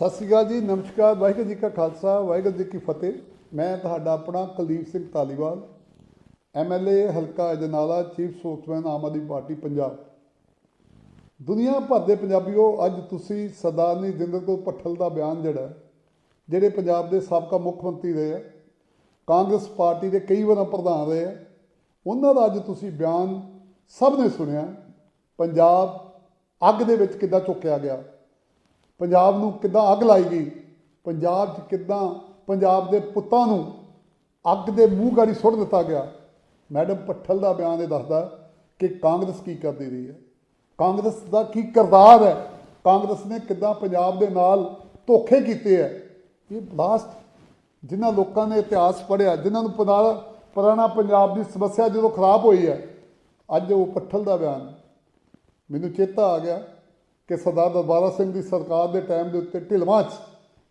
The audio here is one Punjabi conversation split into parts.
ਸਤਿ ਸ਼੍ਰੀ ਅਕਾਲ ਜੀ, ਨਮਸਕਾਰ, ਵਾਹਿਗੁਰੂ ਜੀ ਕਾ ਖਾਲਸਾ, ਵਾਹਿਗੁਰੂ ਜੀ ਕੀ ਫਤਿਹ। ਮੈਂ ਤੁਹਾਡਾ ਆਪਣਾ ਕੁਲਦੀਪ ਸਿੰਘ ਧਾਲੀਵਾਲ ਐਮਐਲਏ ਹਲਕਾ Ajnala, chief spokesman Aam Aadmi party, Punjab. ਦੁਨੀਆ ਭਰ ਦੇ ਪੰਜਾਬੀਓ, ਅੱਜ ਤੁਸੀਂ ਸਰਦਾਰਨੀ ਜਿੰਦਰ ਕੌਰ ਪੱਠਲ ਦਾ ਬਿਆਨ ਜਿਹੜਾ ਜਿਹੜੇ ਪੰਜਾਬ ਦੇ ਸਾਬਕਾ ਮੁੱਖ ਮੰਤਰੀ ਰਹੇ ਆ, ਕਾਂਗਰਸ ਪਾਰਟੀ ਦੇ ਕਈ ਵਾਰ ਪ੍ਰਧਾਨ ਰਹੇ ਆ, ਉਹਨਾਂ ਦਾ ਅੱਜ ਤੁਸੀਂ ਬਿਆਨ ਸਭ ਨੇ ਸੁਣਿਆ, ਪੰਜਾਬ ਅੱਗ ਦੇ ਵਿੱਚ ਕਿੱਦਾਂ ਚੁੱਕਿਆ ਗਿਆ। ਪੰਜਾਬ ਨੂੰ ਕਿੱਦਾਂ ਅੱਗ ਲਾਈ ਗਈ? ਪੰਜਾਬ 'ਚ ਕਿੱਦਾਂ ਪੰਜਾਬ ਦੇ ਪੁੱਤਾਂ ਨੂੰ ਅੱਗ ਦੇ ਮੂੰਹ ਗਾੜੀ ਸੁੱਟ ਦਿੱਤਾ ਗਿਆ? ਮੈਡਮ ਪੱਠਲ ਦਾ ਬਿਆਨ ਇਹ ਦੱਸਦਾ ਕਿ ਕਾਂਗਰਸ ਕੀ ਕਰਦੀ ਰਹੀ ਹੈ? ਕਾਂਗਰਸ ਦਾ ਕੀ ਕਿਰਦਾਰ ਹੈ? ਕਾਂਗਰਸ ਨੇ ਕਿੱਦਾਂ ਪੰਜਾਬ ਦੇ ਨਾਲ ਧੋਖੇ ਕੀਤੇ ਹੈ? ਇਹ ਲਾਸਟ ਜਿਨ੍ਹਾਂ ਲੋਕਾਂ ਨੇ ਇਤਿਹਾਸ ਪੜ੍ਹਿਆ, ਜਿਨ੍ਹਾਂ ਨੂੰ ਪੁਰਾਣਾ ਪੁਰਾਣਾ ਪੰਜਾਬ ਦੀ ਸਮੱਸਿਆ ਜਦੋਂ ਖਰਾਬ ਹੋਈ ਹੈ, ਅੱਜ ਉਹ ਪੱਠਲ ਦਾ ਬਿਆਨ ਮੈਨੂੰ ਚੇਤਾ ਆ ਗਿਆ ਕਿ ਸਰਦਾਰ ਦਰਬਾਰਾ ਸਿੰਘ ਦੀ ਸਰਕਾਰ ਦੇ ਟਾਈਮ ਦੇ ਉੱਤੇ ਢਿਲਵਾਂ 'ਚ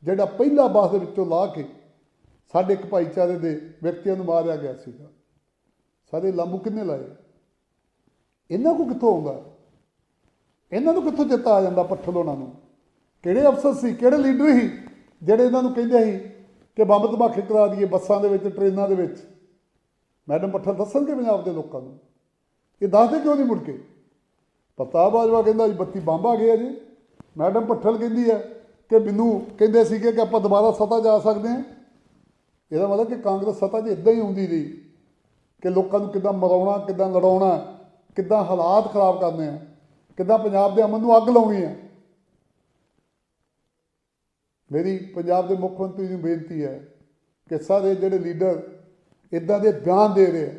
ਜਿਹੜਾ ਪਹਿਲਾ ਬੱਸ ਦੇ ਵਿੱਚੋਂ ਲਾ ਕੇ ਸਾਡੇ ਇੱਕ ਭਾਈਚਾਰੇ ਦੇ ਵਿਅਕਤੀਆਂ ਨੂੰ ਮਾਰਿਆ ਗਿਆ ਸੀਗਾ। ਸਾਰੇ ਲਾਂਬੂ ਕਿੰਨੇ ਲਾਏ? ਇਹਨਾਂ ਕੋ ਕਿੱਥੋਂ ਆਉਂਦਾ? ਇਹਨਾਂ ਨੂੰ ਕਿੱਥੋਂ ਚੇਤਾ ਆ ਜਾਂਦਾ ਪੱਠਲ ਉਹਨਾਂ ਨੂੰ? ਕਿਹੜੇ ਅਫਸਰ ਸੀ? ਕਿਹੜੇ ਲੀਡਰ ਸੀ? ਜਿਹੜੇ ਇਹਨਾਂ ਨੂੰ ਕਹਿੰਦੇ ਸੀ ਕਿ ਬੰਬ ਧਮਾਕੇ ਕਰਾ ਦਈਏ ਬੱਸਾਂ ਦੇ ਵਿੱਚ, ਟ੍ਰੇਨਾਂ ਦੇ ਵਿੱਚ। ਮੈਡਮ ਪੱਠਲ ਦੱਸਣਗੇ ਪੰਜਾਬ ਦੇ ਲੋਕਾਂ ਨੂੰ? ਇਹ ਦੱਸਦੇ ਕਿਉਂ ਨਹੀਂ ਮੁੜ ਕੇ? ਪ੍ਰਤਾਪ ਬਾਜਵਾ ਕਹਿੰਦਾ ਜੀ 32 ਬੰਬ ਆ ਗਏ ਆ ਜੀ। ਮੈਡਮ ਪੱਠਲ ਕਹਿੰਦੀ ਹੈ ਕਿ ਮੈਨੂੰ ਕਹਿੰਦੇ ਸੀਗੇ ਕਿ ਆਪਾਂ ਦੁਬਾਰਾ ਸੱਤਾ ਜਾ ਸਕਦੇ ਹਾਂ। ਇਹਦਾ ਮਤਲਬ ਕਿ ਕਾਂਗਰਸ ਸੱਤਾ 'ਚ ਇਦਾਂ ਹੀ ਹੁੰਦੀ ਰਹੀ ਕਿ ਲੋਕਾਂ ਨੂੰ ਕਿੱਦਾਂ ਮਰਾਉਣਾ, ਕਿੱਦਾਂ ਲੜਾਉਣਾ, ਕਿੱਦਾਂ ਹਾਲਾਤ ਖਰਾਬ ਕਰਨੇ ਆ, ਕਿੱਦਾਂ ਪੰਜਾਬ ਦੇ ਅਮਨ ਨੂੰ ਅੱਗ ਲਾਉਣੀ ਹੈ ਮੇਰੀ ਪੰਜਾਬ ਦੇ ਮੁੱਖ ਮੰਤਰੀ ਨੂੰ ਬੇਨਤੀ ਹੈ ਕਿ ਸਾਰੇ ਜਿਹੜੇ ਲੀਡਰ ਇਦਾਂ ਦੇ ਬਿਆਨ ਦੇ ਰਹੇ ਆ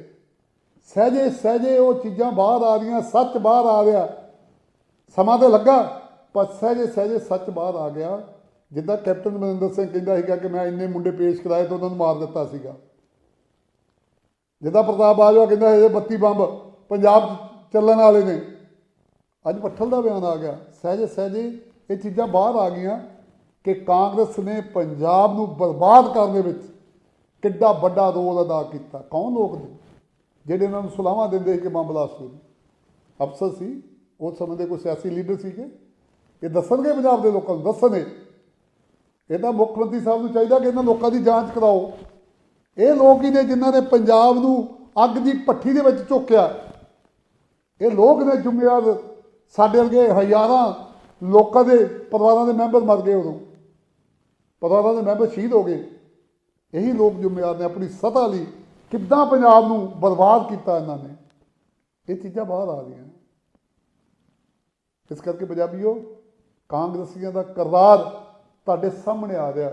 ਸਹਜੇ ਸਹਜੇ ਉਹ ਚੀਜ਼ਾਂ ਬਾਹਰ ਆ ਰਹੀਆਂ, ਸੱਚ ਬਾਹਰ ਆ ਰਿਹਾ। ਸਮਾਂ ਤਾਂ ਲੱਗਾ, ਪਰ ਸਹਜੇ ਸਹਜੇ ਸੱਚ ਬਾਹਰ ਆ ਗਿਆ। ਜਿੱਦਾਂ ਕੈਪਟਨ ਮਨਿੰਦਰ ਸਿੰਘ ਕਹਿੰਦਾ ਸੀਗਾ ਕਿ ਮੈਂ ਇੰਨੇ ਮੁੰਡੇ ਪੇਸ਼ ਕਰਾਏ ਤਾਂ ਉਹਨਾਂ ਨੂੰ ਮਾਰ ਦਿੱਤਾ ਸੀਗਾ। ਜਿੱਦਾਂ ਪ੍ਰਤਾਪ ਬਾਜਵਾ ਕਹਿੰਦਾ ਇਹ 32 ਬੰਬ ਪੰਜਾਬ ਚੱਲਣ ਵਾਲੇ ਨੇ। ਅੱਜ ਪੱਠਲ ਦਾ ਬਿਆਨ ਆ ਗਿਆ। ਸਹਜੇ ਸਹਜੇ ਇਹ ਚੀਜ਼ਾਂ ਬਾਹਰ ਆ ਗਈਆਂ ਕਿ ਕਾਂਗਰਸ ਨੇ ਪੰਜਾਬ ਨੂੰ ਬਰਬਾਦ ਕਰਨ ਦੇ ਵਿੱਚ ਕਿੱਡਾ ਵੱਡਾ ਰੋਲ ਅਦਾ ਕੀਤਾ। ਕੌਣ ਲੋਕ ਨੇ ਜਿਹੜੇ ਉਹਨਾਂ ਨੂੰ ਸਲਾਹਾਂ ਦਿੰਦੇ ਕਿ ਬੰਬ ਬਲਾਸਟ ਹੋਵੇ ਅਫਸਰ ਸੀ ਉਸ ਸਮੇਂ ਦੇ ਕੋਈ ਸਿਆਸੀ ਲੀਡਰ ਸੀਗੇ ਇਹ ਦੱਸਣਗੇ ਪੰਜਾਬ ਦੇ ਲੋਕਾਂ ਨੂੰ ਦੱਸਣਗੇ ਇਹ। ਤਾਂ ਮੁੱਖ ਮੰਤਰੀ ਸਾਹਿਬ ਨੂੰ ਚਾਹੀਦਾ ਕਿ ਇਹਨਾਂ ਲੋਕਾਂ ਦੀ ਜਾਂਚ ਕਰਾਓ। ਇਹ ਲੋਕ ਹੀ ਨੇ ਜਿਨ੍ਹਾਂ ਨੇ ਪੰਜਾਬ ਨੂੰ ਅੱਗ ਦੀ ਭੱਠੀ ਦੇ ਵਿੱਚ ਝੋਕਿਆ ਇਹ ਲੋਕ ਨੇ ਜ਼ਿੰਮੇਵਾਰ ਸਾਡੇ ਵਰਗੇ ਹਜ਼ਾਰਾਂ ਲੋਕਾਂ ਦੇ ਪਰਿਵਾਰਾਂ ਦੇ ਮੈਂਬਰ ਮਰ ਗਏ ਉਦੋਂ। ਪਰਿਵਾਰਾਂ ਦੇ ਮੈਂਬਰ ਸ਼ਹੀਦ ਹੋ ਗਏ। ਇਹੀ ਲੋਕ ਜ਼ਿੰਮੇਵਾਰ ਨੇ ਆਪਣੀ ਸਤਾ ਲਈ ਕਿੱਦਾਂ ਪੰਜਾਬ ਨੂੰ ਬਰਬਾਦ ਕੀਤਾ ਇਹਨਾਂ ਨੇ? ਇਹ ਚੀਜ਼ਾਂ ਬਾਹਰ ਆ ਰਹੀਆਂ ਇਸ ਕਰਕੇ ਪੰਜਾਬੀਓ, ਕਾਂਗਰਸੀਆਂ ਦਾ ਕਰਦਾਰ ਤੁਹਾਡੇ ਸਾਹਮਣੇ ਆ ਰਿਹਾ।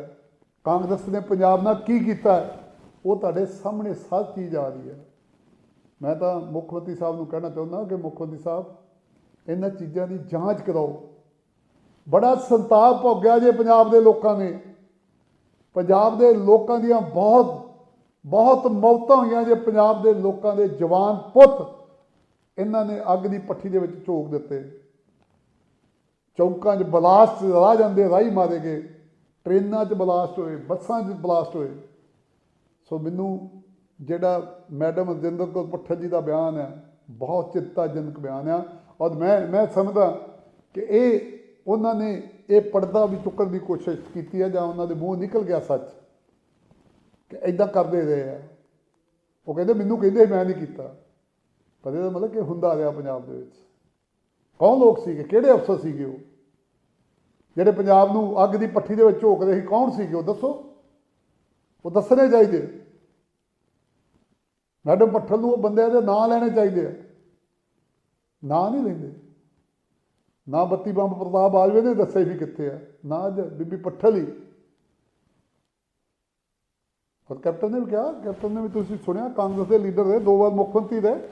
ਕਾਂਗਰਸ ਨੇ ਪੰਜਾਬ ਨਾਲ ਕੀ ਕੀਤਾ? ਉਹ ਤੁਹਾਡੇ ਸਾਹਮਣੇ ਸਭ ਚੀਜ਼ ਆ ਰਹੀ ਹੈ। ਮੈਂ ਤਾਂ ਮੁੱਖ ਮੰਤਰੀ ਸਾਹਿਬ ਨੂੰ ਕਹਿਣਾ ਚਾਹੁੰਦਾ ਕਿ ਮੁੱਖ ਮੰਤਰੀ ਸਾਹਿਬ, ਇਹਨਾਂ ਚੀਜ਼ਾਂ ਦੀ ਜਾਂਚ ਕਰਾਓ। ਬੜਾ ਸੰਤਾਪ ਭੋਗਿਆ ਜੇ ਪੰਜਾਬ ਦੇ ਲੋਕਾਂ ਨੇ। ਪੰਜਾਬ ਦੇ ਲੋਕਾਂ ਦੀਆਂ ਬਹੁਤ ਬਹੁਤ ਮੌਤਾਂ ਹੋਈਆਂ ਜੇ ਪੰਜਾਬ ਦੇ ਲੋਕਾਂ ਦੇ ਜਵਾਨ ਪੁੱਤ। ਇਹਨਾਂ ਨੇ ਅੱਗ ਦੀ ਪੱਠੀ ਦੇ ਵਿੱਚ ਝੋਕ ਦਿੱਤੇ। ਚੌਂਕਾਂ 'ਚ ਬਲਾਸਟ ਰਾਹ ਜਾਂਦੇ, ਰਾਹੀ ਮਾਰੇ ਗਏ। ਟ੍ਰੇਨਾਂ 'ਚ ਬਲਾਸਟ ਹੋਏ, ਬੱਸਾਂ 'ਚ ਬਲਾਸਟ ਹੋਏ। ਸੋ ਮੈਨੂੰ ਜਿਹੜਾ ਮੈਡਮ ਰਜਿੰਦਰ ਕੌਰ ਪੱਠਲ ਜੀ ਦਾ ਬਿਆਨ ਹੈ, ਬਹੁਤ ਚਿੰਤਾਜਨਕ ਬਿਆਨ ਆ। ਔਰ ਮੈਂ ਮੈਂ ਸਮਝਦਾ ਕਿ ਇਹ, ਉਹਨਾਂ ਨੇ ਇਹ ਪਰਦਾ ਵੀ ਚੁੱਕਣ ਦੀ ਕੋਸ਼ਿਸ਼ ਕੀਤੀ ਹੈ ਜਾਂ ਉਹਨਾਂ ਦੇ ਮੂੰਹ ਨਿਕਲ ਗਿਆ ਸੱਚ। ਕਿ ਐਦਾਂ ਕਰਦੇ ਰਹੇ ਆ। ਉਹ ਕਹਿੰਦੇ, ਮੈਨੂੰ ਕਹਿੰਦੇ, ਮੈਂ ਨਹੀਂ ਕੀਤਾ। ਪਰ ਇਹਦਾ ਮਤਲਬ ਕਿ ਹੁੰਦਾ ਰਿਹਾ ਪੰਜਾਬ ਦੇ ਵਿੱਚ। ਕੌਣ ਲੋਕ ਸੀਗੇ? ਕਿਹੜੇ ਅਫਸਰ ਸੀਗੇ ਉਹ? ਜਿਹੜੇ ਪੰਜਾਬ ਨੂੰ ਅੱਗ ਦੀ ਪੱਠੀ ਦੇ ਵਿੱਚ ਝੋਕਦੇ ਸੀ, ਕੌਣ ਸੀਗੇ ਉਹ? ਦੱਸੋ। ਉਹ ਦੱਸਣੇ ਚਾਹੀਦੇ। ਮੈਡਮ ਪੱਠਲ ਨੂੰ ਉਹ ਬੰਦਿਆਂ ਦੇ ਨਾਂ ਲੈਣੇ ਚਾਹੀਦੇ ਆ। ਨਾਂ ਨਹੀਂ ਲੈਂਦੇ। ਨਾ ਬੱਤੀ ਬੰਬ ਪ੍ਰਤਾਪ ਬਾਜਵੇ ਨੇ ਦੱਸੇ ਵੀ ਕਿੱਥੇ ਆ। ਨਾ ਅੱਜ ਬੀਬੀ ਪੱਠਲ ਹੀ ਪਰ ਕੈਪਟਨ ਨੇ ਵੀ ਕਿਹਾ ਕੈਪਟਨ ਨੇ ਵੀ ਤੁਸੀਂ ਸੁਣਿਆ ਕਾਂਗਰਸ ਦੇ ਲੀਡਰ ਰਹੇ ਦੋ ਵਾਰ ਮੁੱਖ ਮੰਤਰੀ ਰਹੇ।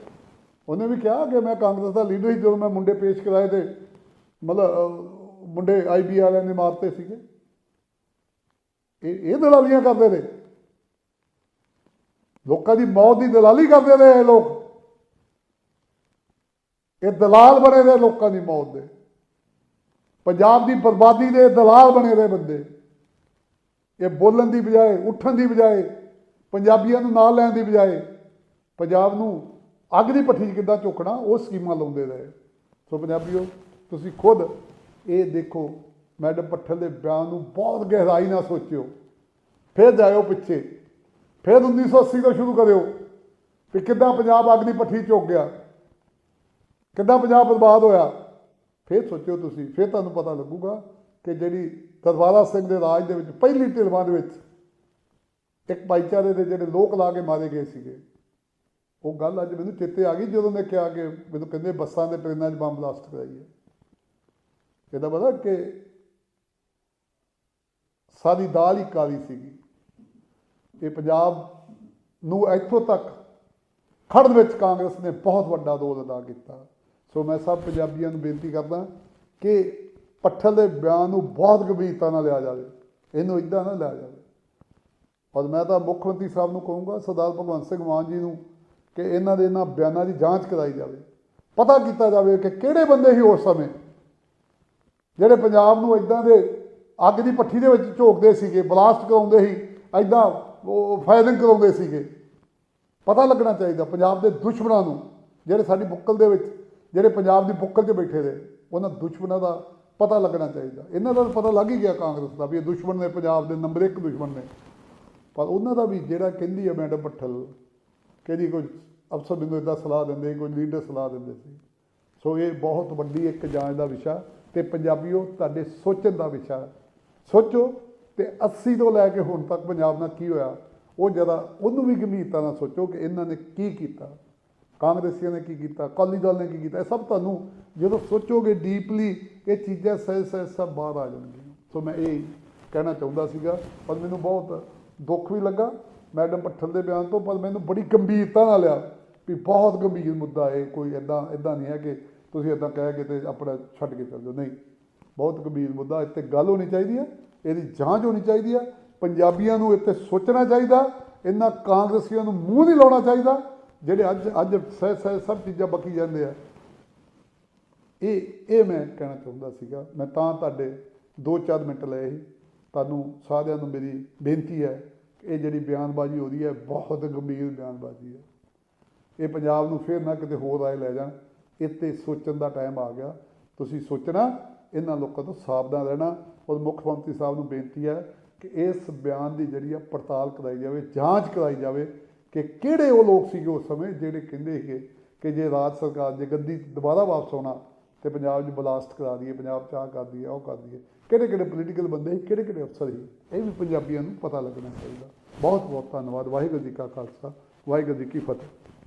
ਉਹਨੇ ਵੀ ਕਿਹਾ ਕਿ ਮੈਂ ਕਾਂਗਰਸ ਦਾ ਲੀਡਰ ਹੀ ਜਦੋਂ ਮੈਂ ਮੁੰਡੇ ਪੇਸ਼ ਕਰਾਏ ਤੇ ਮਤਲਬ ਅਹ, ਮੁੰਡੇ ਆਈਬੀ ਵਾਲਿਆਂ ਨੇ ਮਾਰਤੇ ਸੀਗੇ। ਇਹ ਇਹ ਦਲਾਲੀਆਂ ਕਰਦੇ ਨੇ ਲੋਕਾਂ ਦੀ ਮੌਤ ਦੀ ਦਲਾਲੀ ਕਰਦੇ ਨੇ ਇਹ ਲੋਕ। ਇਹ ਦਲਾਲ ਬਣੇ ਨੇ ਲੋਕਾਂ ਦੀ ਮੌਤ ਦੇ। ਪੰਜਾਬ ਦੀ ਬਰਬਾਦੀ ਦੇ ਦਲਾਲ ਬਣੇ ਨੇ ਬੰਦੇ। ਇਹ ਬੋਲਣ ਦੀ ਬਜਾਏ, ਉੱਠਣ ਦੀ ਬਜਾਏ, ਪੰਜਾਬੀਆਂ ਨੂੰ ਨਾਲ ਲੈਣ ਦੀ ਬਜਾਏ, ਪੰਜਾਬ ਨੂੰ ਅੱਗ ਦੀ ਭੱਠੀ 'ਚ ਕਿੱਦਾਂ ਝੋਕਣਾ, ਉਹ ਸਕੀਮਾਂ ਲਾਉਂਦੇ ਰਹੇ। ਸੋ ਪੰਜਾਬੀਓ, ਤੁਸੀਂ ਖੁਦ ਇਹ ਦੇਖੋ, ਮੈਡਮ ਪੱਠਲ ਦੇ ਬਿਆਨ ਨੂੰ ਬਹੁਤ ਗਹਿਰਾਈ ਨਾਲ ਸੋਚਿਓ। ਫਿਰ ਜਾਇਓ ਪਿੱਛੇ। ਫਿਰ 1980 ਤੋਂ ਸ਼ੁਰੂ ਕਰਿਓ ਕਿ ਕਿੱਦਾਂ ਪੰਜਾਬ ਅੱਗ ਦੀ ਪੱਠੀ ਚੁੱਕ ਗਿਆ। ਕਿੱਦਾਂ ਪੰਜਾਬ ਬਰਬਾਦ ਹੋਇਆ। ਫਿਰ ਸੋਚਿਓ ਤੁਸੀਂ, ਫਿਰ ਤੁਹਾਨੂੰ ਪਤਾ ਲੱਗੂਗਾ ਕਿ ਜਿਹੜੀ ਦਰਬਾਰਾ ਸਿੰਘ ਦੇ ਰਾਜ ਦੇ ਵਿੱਚ ਪਹਿਲੀ ਢਿਲਵਾਂ ਦੇ ਵਿੱਚ ਇੱਕ ਭਾਈਚਾਰੇ ਦੇ ਜਿਹੜੇ ਲੋਕ ਲਾ ਕੇ ਮਾਰੇ ਗਏ ਸੀਗੇ। ਉਹ ਗੱਲ ਅੱਜ ਮੈਨੂੰ ਚੇਤੇ ਆ ਗਈ ਜਦੋਂ ਮੈਂ ਕਿਹਾ ਕਿ ਮੈਨੂੰ ਕਹਿੰਦੇ ਬੱਸਾਂ ਦੇ ਟ੍ਰੇਨਾਂ 'ਚ ਬੰਬ ਬਲਾਸਟ ਹੈ ਇਹਦਾ ਪਤਾ ਕਿ ਸਾਰੀ ਦਾਲ ਹੀ ਕਾਲੀ ਸੀਗੀ। ਇਹ ਪੰਜਾਬ ਨੂੰ ਇੱਥੋਂ ਤੱਕ ਖੜਨ ਵਿੱਚ ਕਾਂਗਰਸ ਨੇ ਬਹੁਤ ਵੱਡਾ ਰੋਲ ਅਦਾ ਕੀਤਾ। ਸੋ ਮੈਂ ਸਭ ਪੰਜਾਬੀਆਂ ਨੂੰ ਬੇਨਤੀ ਕਰਦਾ ਕਿ ਪੱਠਲ ਦੇ ਬਿਆਨ ਨੂੰ ਬਹੁਤ ਗੰਭੀਰਤਾ ਨਾਲ ਲਿਆ ਜਾਵੇ, ਇਹਨੂੰ ਇਦਾਂ ਨਾ ਲਿਆ ਜਾਵੇ। ਔਰ ਮੈਂ ਤਾਂ ਮੁੱਖ ਮੰਤਰੀ ਸਾਹਿਬ ਨੂੰ ਕਹੂੰਗਾ, ਸਰਦਾਰ ਭਗਵੰਤ ਸਿੰਘ ਮਾਨ ਜੀ ਨੂੰ ਕਿ ਇਹਨਾਂ ਦੇ ਇਹਨਾਂ ਬਿਆਨਾਂ ਦੀ ਜਾਂਚ ਕਰਾਈ ਜਾਵੇ। ਪਤਾ ਕੀਤਾ ਜਾਵੇ ਕਿ ਕਿਹੜੇ ਬੰਦੇ ਸੀ ਉਸ ਸਮੇਂ, ਜਿਹੜੇ ਪੰਜਾਬ ਨੂੰ ਇਦਾਂ ਦੇ ਅੱਗ ਦੀ ਪੱਠੀ ਦੇ ਵਿੱਚ ਝੋਕਦੇ ਸੀਗੇ, ਬਲਾਸਟ ਕਰਾਉਂਦੇ ਸੀ ਇਦਾਂ ਉਹ ਫਾਇਰਿੰਗ ਕਰਾਉਂਦੇ ਸੀਗੇ। ਪਤਾ ਲੱਗਣਾ ਚਾਹੀਦਾ ਪੰਜਾਬ ਦੇ ਦੁਸ਼ਮਣਾਂ ਨੂੰ, ਜਿਹੜੇ ਸਾਡੀ ਬੁੱਕਲ ਦੇ ਵਿੱਚ, ਜਿਹੜੇ ਪੰਜਾਬ ਦੀ ਬੁੱਕਲ 'ਚ ਬੈਠੇ ਦੇ ਉਹਨਾਂ ਦੁਸ਼ਮਣਾਂ ਦਾ ਪਤਾ ਲੱਗਣਾ ਚਾਹੀਦਾ। ਇਹਨਾਂ ਦਾ ਤਾਂ ਪਤਾ ਲੱਗ ਹੀ ਗਿਆ ਕਾਂਗਰਸ ਦਾ ਵੀ ਇਹ ਦੁਸ਼ਮਣ ਨੇ, ਪੰਜਾਬ ਦੇ ਨੰਬਰ 1 ਦੁਸ਼ਮਣ ਨੇ। ਪਰ ਉਹਨਾਂ ਦਾ ਵੀ ਜਿਹੜਾ ਕਹਿੰਦੀ ਹੈ ਮੈਡਮ ਪੱਠਲ, ਕਹਿੰਦੀ ਕੋਈ ਅਫਸਰ ਮੈਨੂੰ ਇਦਾਂ ਸਲਾਹ ਦਿੰਦੇ, ਕੋਈ ਲੀਡਰ ਸਲਾਹ ਦਿੰਦੇ ਸੀ। ਸੋ ਇਹ ਬਹੁਤ ਵੱਡੀ ਇੱਕ ਜਾਂਚ ਦਾ ਵਿਸ਼ਾ ਤੇ ਪੰਜਾਬੀਓ ਤੁਹਾਡੇ ਸੋਚਣ ਦਾ ਵਿਸ਼ਾ। ਸੋਚੋ ਤੇ 80 ਤੋਂ ਲੈ ਕੇ ਹੁਣ ਤੱਕ ਪੰਜਾਬ ਨਾਲ ਕੀ ਹੋਇਆ, ਉਹ ਜਰਾ ਉਹਨੂੰ ਵੀ ਗੰਭੀਰਤਾ ਨਾਲ ਸੋਚੋ ਕਿ ਇਹਨਾਂ ਨੇ ਕੀ ਕੀਤਾ। ਕਾਂਗਰਸੀਆਂ ਨੇ ਕੀ ਕੀਤਾ, ਅਕਾਲੀ ਦਲ ਨੇ ਕੀ ਕੀਤਾ, ਇਹ ਸਭ ਤੁਹਾਨੂੰ ਜਦੋਂ ਸੋਚੋਗੇ ਡੀਪਲੀ ਇਹ ਚੀਜ਼ਾਂ ਸਹਿ ਸਹਿ ਸਭ ਬਾਹਰ ਆ ਜਾਣਗੀਆਂ। ਸੋ ਮੈਂ ਇਹ ਕਹਿਣਾ ਚਾਹੁੰਦਾ ਸੀਗਾ, ਪਰ ਮੈਨੂੰ ਬਹੁਤ ਦੁੱਖ ਵੀ ਲੱਗਾ ਮੈਡਮ ਪੱਠਲ ਦੇ ਬਿਆਨ ਤੋਂ, ਪਰ ਮੈਨੂੰ ਬੜੀ ਗੰਭੀਰਤਾ ਨਾਲ ਲਿਆ ਵੀ ਬਹੁਤ ਗੰਭੀਰ ਮੁੱਦਾ ਹੈ ਕੋਈ ਇਦਾਂ ਇਦਾਂ ਨਹੀਂ ਹੈ ਕਿ ਤੁਸੀਂ ਇਦਾਂ ਕਹਿ ਕੇ ਤੇ ਆਪਣਾ ਛੱਡ ਕੇ ਚੱਲ ਜਾਓ। ਨਹੀਂ, ਬਹੁਤ ਗੰਭੀਰ ਮੁੱਦਾ, ਇੱਥੇ ਗੱਲ ਹੋਣੀ ਚਾਹੀਦੀ ਹੈ ਇਹਦੀ ਜਾਂਚ ਹੋਣੀ ਚਾਹੀਦੀ ਹੈ ਪੰਜਾਬੀਆਂ ਨੂੰ ਇੱਥੇ ਸੋਚਣਾ ਚਾਹੀਦਾ, ਇਹਨਾਂ ਕਾਂਗਰਸੀਆਂ ਨੂੰ ਮੂੰਹ ਨਹੀਂ ਲਾਉਣਾ ਚਾਹੀਦਾ ਜਿਹੜੇ ਅੱਜ ਅੱਜ ਸਹਿ ਸਹਿ ਸਭ ਚੀਜ਼ਾਂ ਬਕੀ ਜਾਂਦੇ ਆ। ਇਹ ਇਹ ਮੈਂ ਕਹਿਣਾ ਚਾਹੁੰਦਾ ਸੀਗਾ। ਮੈਂ ਤਾਂ ਤੁਹਾਡੇ 2-4 ਮਿੰਟ ਲਏ ਸੀ। ਤੁਹਾਨੂੰ ਸਾਰਿਆਂ ਨੂੰ ਮੇਰੀ ਬੇਨਤੀ ਹੈ ਕਿ ਇਹ ਜਿਹੜੀ ਬਿਆਨਬਾਜ਼ੀ ਹੋ ਰਹੀ ਹੈ, ਬਹੁਤ ਗੰਭੀਰ ਬਿਆਨਬਾਜ਼ੀ ਹੈ। ਇਹ ਪੰਜਾਬ ਨੂੰ ਫਿਰ ਨਾ ਕਿਤੇ ਹੋਰ ਆਏ ਲੈ ਜਾਣ। ਇੱਥੇ ਸੋਚਣ ਦਾ ਟਾਈਮ ਆ ਗਿਆ। ਤੁਸੀਂ ਸੋਚਣਾ, ਇਹਨਾਂ ਲੋਕਾਂ ਤੋਂ ਸਾਵਧਾਨ ਰਹਿਣਾ। ਔਰ ਮੁੱਖ ਮੰਤਰੀ ਸਾਹਿਬ ਨੂੰ ਬੇਨਤੀ ਹੈ ਕਿ ਇਸ ਬਿਆਨ ਦੀ ਜਿਹੜੀ ਆ ਪੜਤਾਲ ਕਰਾਈ ਜਾਵੇ, ਜਾਂਚ ਕਰਾਈ ਜਾਵੇ। ਕਿ ਕਿਹੜੇ ਉਹ ਲੋਕ ਸੀਗੇ ਉਸ ਸਮੇਂ ਜਿਹੜੇ ਕਹਿੰਦੇ ਸੀਗੇ ਕਿ ਜੇ ਰਾਜ ਸਰਕਾਰ ਜੇ ਗੱਦੀ ਦੁਬਾਰਾ ਵਾਪਸ ਆਉਣਾ ਤੇ ਪੰਜਾਬ 'ਚ ਬਲਾਸਟ ਕਰਾ ਦਈਏ, ਪੰਜਾਬ 'ਚ ਆਹ ਕਰ ਦਈਏ, ਉਹ ਕਰ ਦਈਏ। ਕਿਹੜੇ ਕਿਹੜੇ ਪੋਲੀਟੀਕਲ ਬੰਦੇ ਸੀ, ਕਿਹੜੇ ਕਿਹੜੇ ਅਫਸਰ ਸੀ, ਇਹ ਵੀ ਪੰਜਾਬੀਆਂ ਨੂੰ ਪਤਾ ਲੱਗਣਾ ਚਾਹੀਦਾ। ਬਹੁਤ ਬਹੁਤ ਧੰਨਵਾਦ। ਵਾਹਿਗੁਰੂ ਜੀ ਕਾ ਖਾਲਸਾ, ਵਾਹਿਗੁਰੂ ਜੀ ਕੀ ਫਤਿਹ।